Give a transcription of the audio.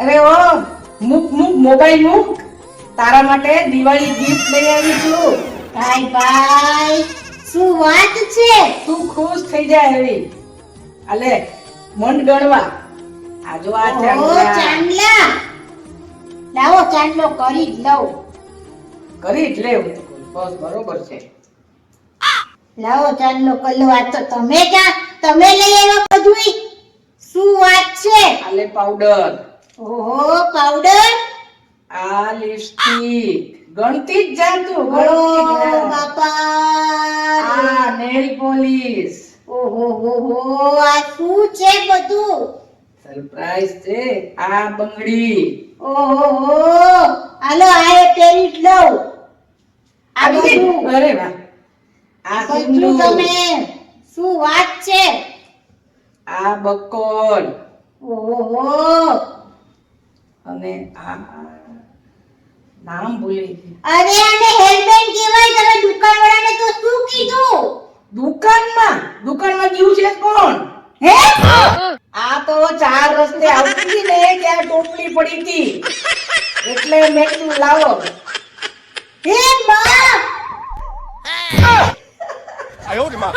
અરે ઓ મૂક મૂક મોબાઈલ મૂક. તારા માટે દિવાળી ગિફ્ટ લઈ આવી છું. ભાઈ ભાઈ શું વાત છે? તું ખુશ થઈ જાય એવી અલે મન ગણવા. આ જો આ ચાંદલા. ચાંદલા. લાવો ચાંદલો કરી જ લઉં. કરી જ લે. હું તો કહું. બસ બરોબર છે. લાવો ચાંદલો કલ્લો આ તો તમે ક્યાં તમે લઈ આવ્યા બધુંય. શું વાત છે? આલે પાવડર ઓહો પાવડર આ લિપસ્ટિક ગણતી જ જાતું ગણતી બાપા. આ નેલ પોલિશ ઓહો હો હો આ શું છે બધું? સરપ્રાઈઝ છે આ બંગડી. ઓહો હો. હાલો આ એ પહેરી જ લઉં. આ બધું. અરે વાહ. આ સિંદૂર. તમે શું વાત છે? આ બકોલ ઓહો અને આ નામ ભૂલી અરે આને હેલ્મેટ કહેવાય તમે દુકાનવાળાને તો શું કીધું? દુકાનમાં? દુકાનમાં ગયું છે કોણ? હે? આ તો ચાર રસ્તે આવતી ને ત્યાં ટોપલી પડી હતી. એટલે મેં કીધું લાવો. હે માં આયો રે માં